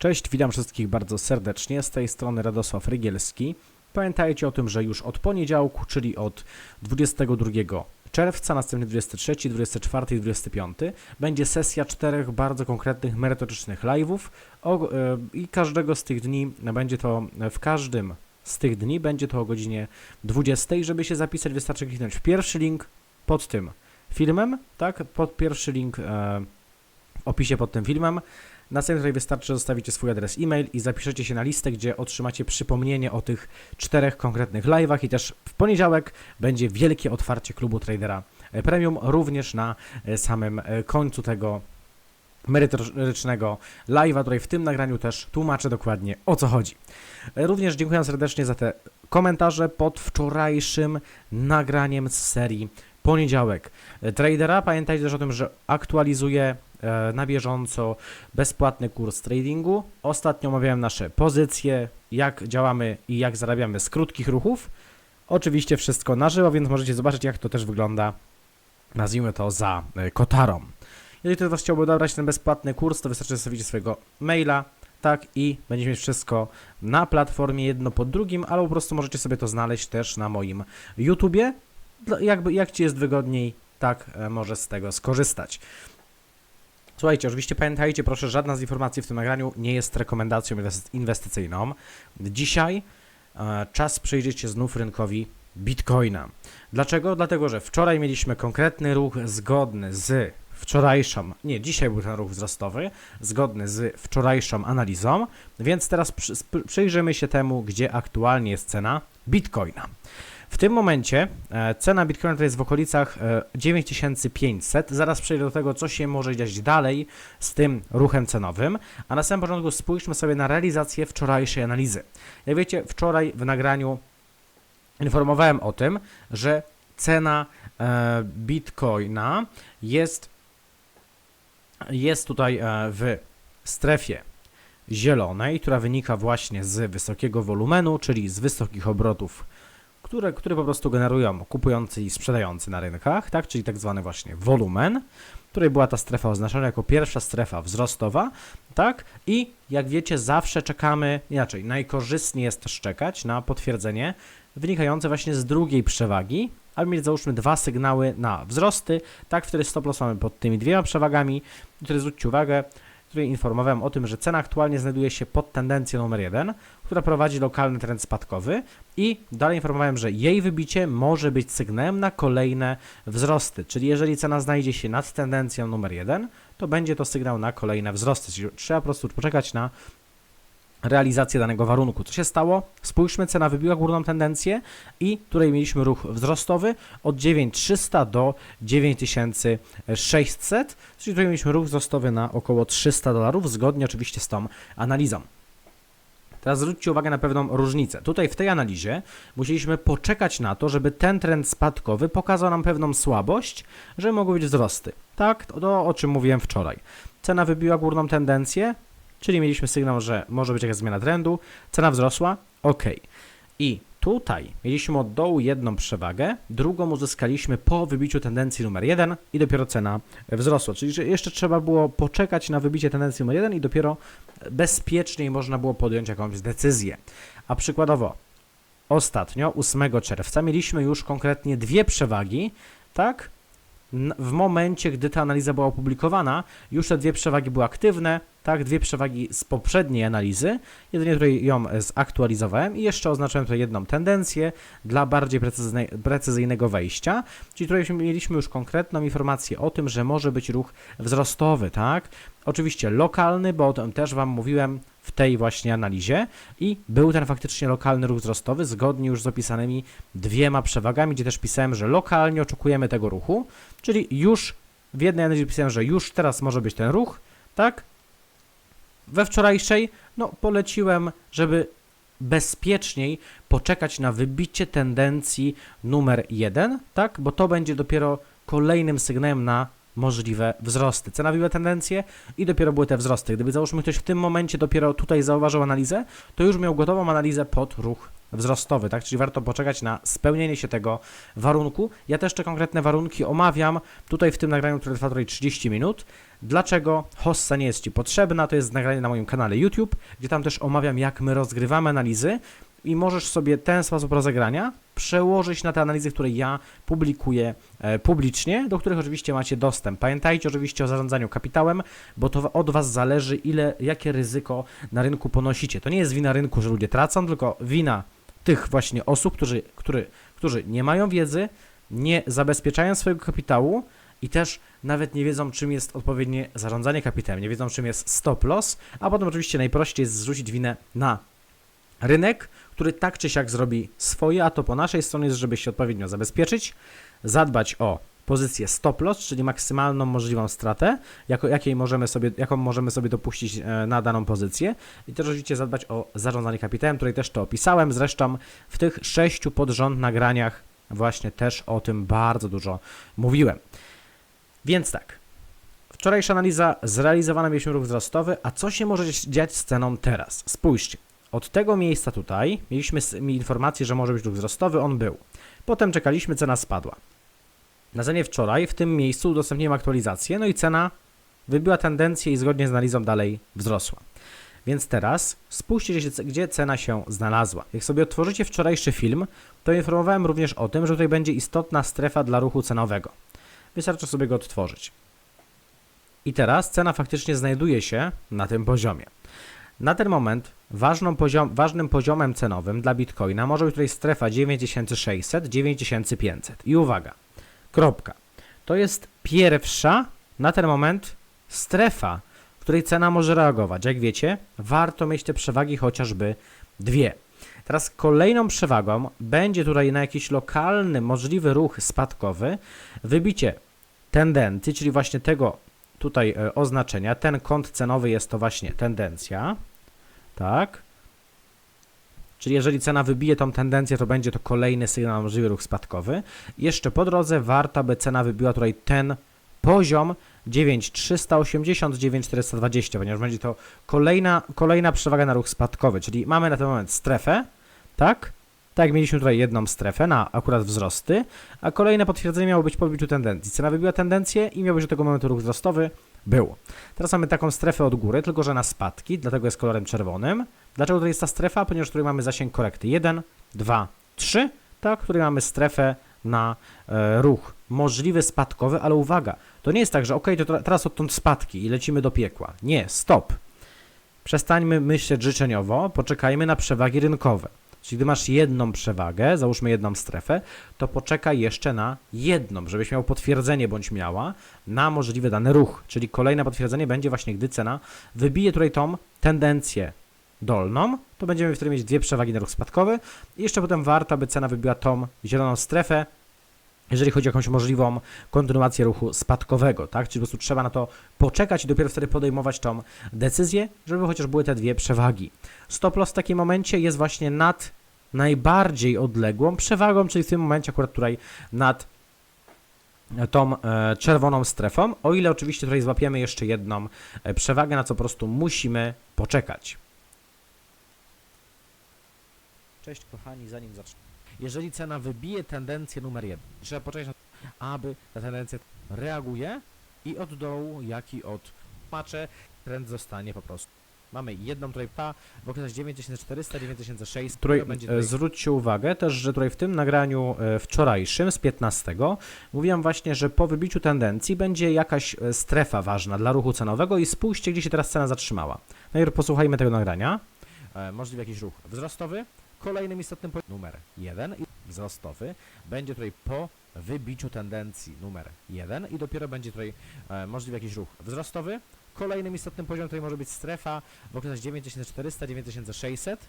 Cześć, witam wszystkich bardzo serdecznie. Z tej strony Radosław Rygielski. Pamiętajcie o tym, że już od poniedziałku, czyli od 22 czerwca, następnie 23, 24 i 25 będzie sesja czterech bardzo konkretnych, merytorycznych live'ów e, i każdego z tych dni będzie to w każdym z tych dni będzie to o godzinie 20. Żeby się zapisać, wystarczy kliknąć w pierwszy link pod tym filmem, tak? Pod pierwszy link e, w opisie pod tym filmem. Następnie tutaj wystarczy, że zostawicie swój adres e-mail i zapiszecie się na listę, gdzie otrzymacie przypomnienie o tych czterech konkretnych live'ach i też w poniedziałek będzie wielkie otwarcie klubu tradera premium, również na e, samym e, końcu tego merytorycznego live'a. Tutaj w tym nagraniu też tłumaczę dokładnie o co chodzi. E, Również dziękuję serdecznie za te komentarze pod wczorajszym nagraniem z serii poniedziałek tradera. Pamiętajcie też o tym, że aktualizuję na bieżąco bezpłatny kurs tradingu. Ostatnio omawiałem nasze pozycje, jak działamy i jak zarabiamy z krótkich ruchów. Oczywiście wszystko na żywo, więc możecie zobaczyć jak to też wygląda, nazwijmy to za e, kotarą. Jeżeli ktoś Was chciałby odebrać ten bezpłatny kurs, to wystarczy zostawić swojego maila, tak, i będziecie mieć wszystko na platformie jedno po drugim, albo po prostu możecie sobie to znaleźć też na moim YouTubie. Jakby, jak Ci jest wygodniej, tak e, możesz z tego skorzystać. Słuchajcie, oczywiście pamiętajcie, proszę, żadna z informacji w tym nagraniu nie jest rekomendacją inwest- inwestycyjną. Dzisiaj e, czas przyjrzeć się znów rynkowi Bitcoina. Dlaczego? Dlatego, że wczoraj mieliśmy konkretny ruch zgodny z wczorajszą, nie, dzisiaj był ten ruch wzrostowy, zgodny z wczorajszą analizą, więc teraz przyjrzymy się temu, gdzie aktualnie jest cena Bitcoina. W tym momencie e, cena Bitcoina to jest w okolicach e, 9500. Zaraz przejdę do tego, co się może dziać dalej z tym ruchem cenowym. A na samym początku spójrzmy sobie na realizację wczorajszej analizy. Jak wiecie, wczoraj w nagraniu informowałem o tym, że cena e, Bitcoina jest, jest tutaj e, w strefie zielonej, która wynika właśnie z wysokiego wolumenu, czyli z wysokich obrotów, które, które po prostu generują kupujący i sprzedający na rynkach, tak? czyli tak zwany właśnie wolumen, której była ta strefa oznaczona jako pierwsza strefa wzrostowa, tak? I jak wiecie, zawsze czekamy, inaczej, najkorzystniej jest też czekać na potwierdzenie wynikające właśnie z drugiej przewagi, aby mieć załóżmy dwa sygnały na wzrosty, tak, wtedy stop loss mamy pod tymi dwiema przewagami, wtedy zwróćcie uwagę, której informowałem o tym, że cena aktualnie znajduje się pod tendencją numer 1, która prowadzi lokalny trend spadkowy i dalej informowałem, że jej wybicie może być sygnałem na kolejne wzrosty, czyli jeżeli cena znajdzie się nad tendencją numer 1, to będzie to sygnał na kolejne wzrosty, czyli trzeba po prostu poczekać na realizację danego warunku. Co się stało? Spójrzmy, cena wybiła górną tendencję i tutaj mieliśmy ruch wzrostowy od 9300 do 9600, czyli tutaj mieliśmy ruch wzrostowy na około 300 dolarów, zgodnie oczywiście z tą analizą. Teraz zwróćcie uwagę na pewną różnicę. Tutaj w tej analizie musieliśmy poczekać na to, żeby ten trend spadkowy pokazał nam pewną słabość, że mogły być wzrosty. Tak, to, o czym mówiłem wczoraj. Cena wybiła górną tendencję, czyli mieliśmy sygnał, że może być jakaś zmiana trendu, cena wzrosła, ok. I tutaj mieliśmy od dołu jedną przewagę, drugą uzyskaliśmy po wybiciu tendencji numer 1 i dopiero cena wzrosła. Czyli jeszcze trzeba było poczekać na wybicie tendencji numer 1 i dopiero bezpieczniej można było podjąć jakąś decyzję. A przykładowo ostatnio, 8 czerwca, mieliśmy już konkretnie dwie przewagi, tak? W momencie, gdy ta analiza była opublikowana, już te dwie przewagi były aktywne, tak? Dwie przewagi z poprzedniej analizy. Jedynie tutaj ją e, zaktualizowałem i jeszcze oznaczyłem tutaj jedną tendencję dla bardziej precyzyjne, precyzyjnego wejścia. Czyli tutaj mieliśmy już konkretną informację o tym, że może być ruch wzrostowy, tak? Oczywiście lokalny, bo o tym też Wam mówiłem w tej właśnie analizie i był ten faktycznie lokalny ruch wzrostowy zgodnie już z opisanymi dwiema przewagami, gdzie też pisałem, że lokalnie oczekujemy tego ruchu, czyli już w jednej analizie pisałem, że już teraz może być ten ruch, tak? We wczorajszej, no poleciłem, żeby bezpieczniej poczekać na wybicie tendencji numer 1, tak? Bo to będzie dopiero kolejnym sygnałem na możliwe wzrosty. Cena wybiła tendencję i dopiero były te wzrosty. Gdyby załóżmy ktoś w tym momencie dopiero tutaj zauważył analizę, to już miał gotową analizę pod ruch wzrostowy, tak? Czyli warto poczekać na spełnienie się tego warunku. Ja też te konkretne warunki omawiam tutaj w tym nagraniu, które trwa tutaj 30 minut. Dlaczego hossa nie jest Ci potrzebna? To jest nagranie na moim kanale YouTube, gdzie tam też omawiam, jak my rozgrywamy analizy i możesz sobie ten sposób rozegrania przełożyć na te analizy, które ja publikuję e, publicznie, do których oczywiście macie dostęp. Pamiętajcie oczywiście o zarządzaniu kapitałem, bo to od Was zależy, ile, jakie ryzyko na rynku ponosicie. To nie jest wina rynku, że ludzie tracą, tylko wina tych właśnie osób, którzy, który, którzy nie mają wiedzy, nie zabezpieczają swojego kapitału i też nawet nie wiedzą, czym jest odpowiednie zarządzanie kapitałem, nie wiedzą, czym jest stop loss, a potem oczywiście najprościej jest zrzucić winę na rynek, który tak czy siak zrobi swoje, a to po naszej stronie jest, żeby się odpowiednio zabezpieczyć, zadbać o pozycję stop loss, czyli maksymalną możliwą stratę, jako, jakiej możemy sobie, jaką możemy sobie dopuścić e, na daną pozycję i też oczywiście zadbać o zarządzanie kapitałem, tutaj też to opisałem, zresztą w tych sześciu podrząd nagraniach właśnie też o tym bardzo dużo mówiłem. Więc tak, wczorajsza analiza, zrealizowana mieliśmy ruch wzrostowy, a co się może dziać z ceną teraz? Spójrzcie, od tego miejsca tutaj mieliśmy informację, że może być ruch wzrostowy, on był. Potem czekaliśmy, cena spadła. Na cenie wczoraj w tym miejscu udostępniłem aktualizację, no i cena wybiła tendencję i zgodnie z analizą dalej wzrosła. Więc teraz spójrzcie, gdzie cena się znalazła. Jak sobie otworzycie wczorajszy film, to informowałem również o tym, że tutaj będzie istotna strefa dla ruchu cenowego. Wystarczy sobie go odtworzyć. I teraz cena faktycznie znajduje się na tym poziomie. Na ten moment poziom, ważnym poziomem cenowym dla Bitcoina może być tutaj strefa 9600, 9500. I uwaga, kropka. To jest pierwsza na ten moment strefa, w której cena może reagować. Jak wiecie, warto mieć te przewagi chociażby dwie. Teraz kolejną przewagą będzie tutaj na jakiś lokalny, możliwy ruch spadkowy, wybicie tendencji, czyli właśnie tego tutaj e, oznaczenia. Ten kąt cenowy jest to właśnie tendencja. Tak. Czyli jeżeli cena wybije tą tendencję, to będzie to kolejny sygnał na możliwy ruch spadkowy. Jeszcze po drodze warto, by cena wybiła tutaj ten poziom 9380, 9420, ponieważ będzie to kolejna, kolejna przewaga na ruch spadkowy, czyli mamy na ten moment strefę, tak? Tak, mieliśmy tutaj jedną strefę na akurat wzrosty, a kolejne potwierdzenie miało być po odbiciu tendencji. Cena wybiła tendencję i miał być do tego momentu ruch wzrostowy. Był. Teraz mamy taką strefę od góry, tylko że na spadki, dlatego jest kolorem czerwonym. Dlaczego tutaj jest ta strefa? Ponieważ tutaj mamy zasięg korekty 1, 2, 3, tak, tutaj mamy strefę na e, ruch możliwy spadkowy, ale uwaga, to nie jest tak, że ok, to teraz odtąd spadki i lecimy do piekła. Nie, stop. Przestańmy myśleć życzeniowo, poczekajmy na przewagi rynkowe. Czyli gdy masz jedną przewagę, załóżmy jedną strefę, to poczekaj jeszcze na jedną, żebyś miał potwierdzenie bądź miała na możliwy dany ruch. Czyli kolejne potwierdzenie będzie właśnie, gdy cena wybije tutaj tą tendencję dolną, to będziemy wtedy mieć dwie przewagi na ruch spadkowy i jeszcze potem warto, aby cena wybiła tą zieloną strefę, jeżeli chodzi o jakąś możliwą kontynuację ruchu spadkowego, tak? Czyli po prostu trzeba na to poczekać i dopiero wtedy podejmować tą decyzję, żeby chociaż były te dwie przewagi. Stop loss w takim momencie jest właśnie nad najbardziej odległą przewagą, czyli w tym momencie akurat tutaj nad tą e, czerwoną strefą, o ile oczywiście tutaj złapiemy jeszcze jedną e, przewagę, na co po prostu musimy poczekać. Cześć kochani, zanim zacznę. Jeżeli cena wybije tendencję numer jeden, trzeba poczekać na to, aby ta tendencja reaguje i od dołu, jak i od pacze, trend zostanie po prostu. Mamy jedną tutaj pa w okresie 9400, 9600, Tutaj, będzie e, tutaj Zwróćcie uwagę też, że tutaj w tym nagraniu e, wczorajszym z 15 Mówiłem właśnie, że po wybiciu tendencji będzie jakaś e, strefa ważna dla ruchu cenowego i spójrzcie, gdzie się teraz cena zatrzymała. Najpierw posłuchajmy tego nagrania. Możliwy jakiś ruch wzrostowy. Kolejnym istotnym numer 1 i wzrostowy będzie tutaj po wybiciu tendencji numer 1 i dopiero będzie tutaj e, możliwy jakiś ruch wzrostowy. Kolejnym istotnym poziomem tutaj może być strefa w okresach 9400, 9600.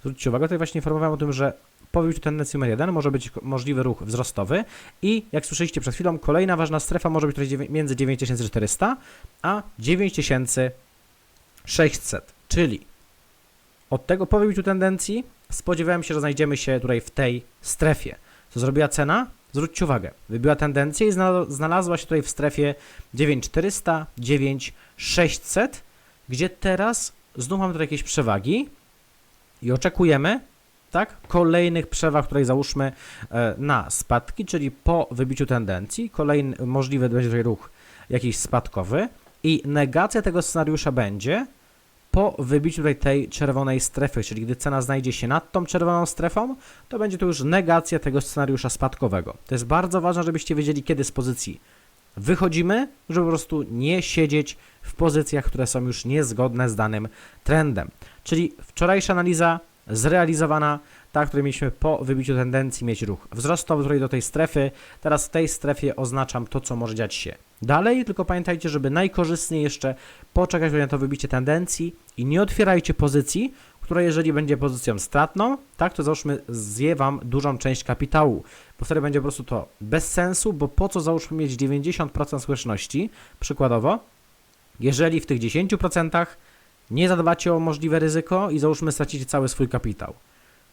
Zwróćcie uwagę, tutaj właśnie informowałem o tym, że po wybiciu tendencji numer 1 może być możliwy ruch wzrostowy i jak słyszeliście przed chwilą, kolejna ważna strefa może być tutaj między 9400 a 9600, czyli od tego po wybiciu tendencji spodziewałem się, że znajdziemy się tutaj w tej strefie. Co zrobiła cena? Zwróćcie uwagę, wybiła tendencję i znalazła- się tutaj w strefie 9400, 9600, gdzie teraz znów mamy tutaj jakieś przewagi i oczekujemy tak? Kolejnych przewag, której załóżmy e, na spadki, czyli po wybiciu tendencji, kolejny możliwy będzie tutaj ruch jakiś spadkowy i negacja tego scenariusza będzie po wybiciu tutaj tej czerwonej strefy, czyli gdy cena znajdzie się nad tą czerwoną strefą, to będzie to już negacja tego scenariusza spadkowego. To jest bardzo ważne, żebyście wiedzieli, kiedy z pozycji wychodzimy, żeby po prostu nie siedzieć w pozycjach, które są już niezgodne z danym trendem. Czyli wczorajsza analiza zrealizowana, ta, której mieliśmy po wybiciu tendencji mieć ruch wzrostowy tutaj do tej strefy. Teraz w tej strefie oznaczam to, co może dziać się dalej, tylko pamiętajcie, żeby najkorzystniej jeszcze poczekać na to wybicie tendencji i nie otwierajcie pozycji, która jeżeli będzie pozycją stratną, tak, to załóżmy zje Wam dużą część kapitału, bo wtedy będzie po prostu to bez sensu, bo po co załóżmy mieć 90% skuteczności, przykładowo, jeżeli w tych 10% nie zadbacie o możliwe ryzyko i załóżmy stracicie cały swój kapitał.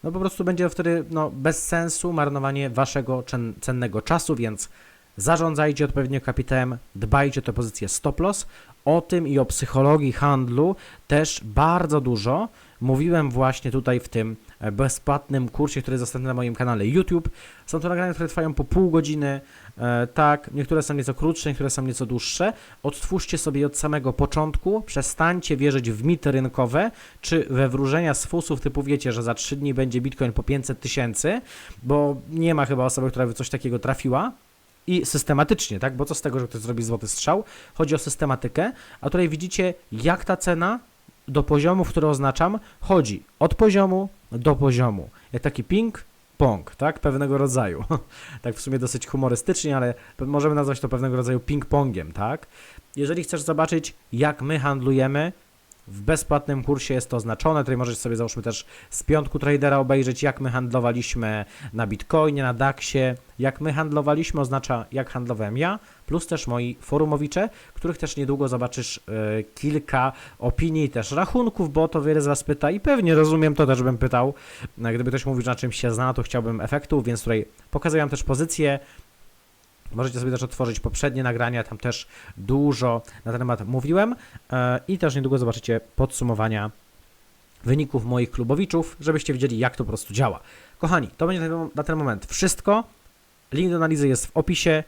No po prostu będzie wtedy no, bez sensu marnowanie waszego cen- cennego czasu, więc zarządzajcie odpowiednio kapitałem, dbajcie o te pozycje stop loss. O tym i o psychologii handlu też bardzo dużo mówiłem właśnie tutaj w tym e, bezpłatnym kursie, który jest dostępny na moim kanale YouTube. Są to nagrania, które trwają po pół godziny, e, tak, niektóre są nieco krótsze, niektóre są nieco dłuższe. Odtwórzcie sobie od samego początku, przestańcie wierzyć w mity rynkowe, czy we wróżenia z fusów typu wiecie, że za 3 dni będzie Bitcoin po 500 tysięcy, bo nie ma chyba osoby, która by coś takiego trafiła. I systematycznie, tak? Bo co z tego, że ktoś zrobi złoty strzał? Chodzi o systematykę, a tutaj widzicie, jak ta cena do poziomu, który oznaczam, chodzi od poziomu do poziomu. Jak taki ping, pong, tak? Pewnego rodzaju. tak w sumie dosyć humorystycznie, ale możemy nazwać to pewnego rodzaju ping-pongiem, tak? Jeżeli chcesz zobaczyć, jak my handlujemy, w bezpłatnym kursie jest to oznaczone. Tutaj możesz sobie załóżmy też z piątku tradera obejrzeć, jak my handlowaliśmy na Bitcoinie, na DAXie. Jak my handlowaliśmy oznacza, jak handlowałem ja, plus też moi forumowicze, których też niedługo zobaczysz e, kilka opinii, też rachunków, bo to wiele z Was pyta i pewnie rozumiem, to też bym pytał. E, Gdyby ktoś mówił, że na czymś się zna, to chciałbym efektów, więc tutaj pokazuję też pozycję. Możecie sobie też otworzyć poprzednie nagrania, tam też dużo na ten temat mówiłem e, i też niedługo zobaczycie podsumowania wyników moich klubowiczów, żebyście wiedzieli, jak to po prostu działa. Kochani, to będzie na ten- moment wszystko. Link do analizy jest w opisie.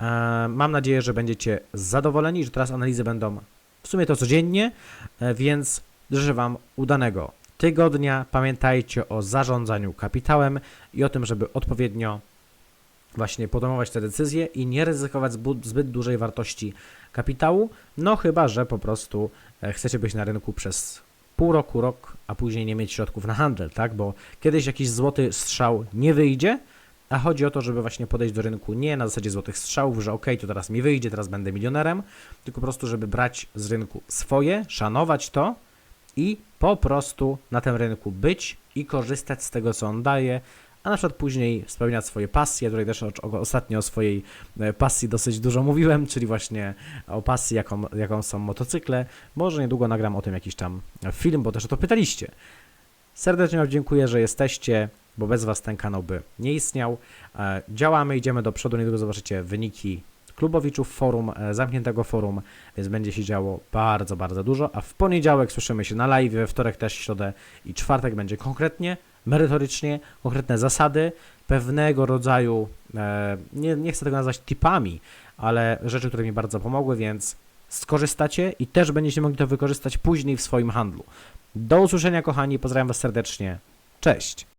E, Mam nadzieję, że będziecie zadowoleni, że teraz analizy będą w sumie to codziennie, e, więc życzę Wam udanego tygodnia. Pamiętajcie o zarządzaniu kapitałem i o tym, żeby odpowiednio właśnie podejmować te decyzje i nie ryzykować zbyt dużej wartości kapitału, no chyba, że po prostu e, chcecie być na rynku przez pół roku, rok, a później nie mieć środków na handel, tak? Bo kiedyś jakiś złoty strzał nie wyjdzie, a chodzi o to, żeby właśnie podejść do rynku nie na zasadzie złotych strzałów, że ok, to teraz mi wyjdzie, teraz będę milionerem, tylko po prostu, żeby brać z rynku swoje, szanować to i po prostu na tym rynku być i korzystać z tego, co on daje, a na przykład później spełniać swoje pasje. Tutaj też ostatnio o swojej e, pasji dosyć dużo mówiłem, czyli właśnie o pasji, jaką, jaką są motocykle. Może niedługo nagram o tym jakiś tam film, bo też o to pytaliście. Serdecznie Wam dziękuję, że jesteście, bo bez Was ten kanał by nie istniał. E, Działamy, idziemy do przodu, niedługo zobaczycie wyniki klubowiczów forum, e, zamkniętego forum, więc będzie się działo bardzo, bardzo dużo, a w poniedziałek słyszymy się na live, we wtorek też, środę i czwartek będzie konkretnie, merytorycznie, konkretne zasady, pewnego rodzaju, e, nie, nie chcę tego nazwać tipami, ale rzeczy, które mi bardzo pomogły, więc skorzystacie i też będziecie mogli to wykorzystać później w swoim handlu. Do usłyszenia, kochani, pozdrawiam Was serdecznie. Cześć!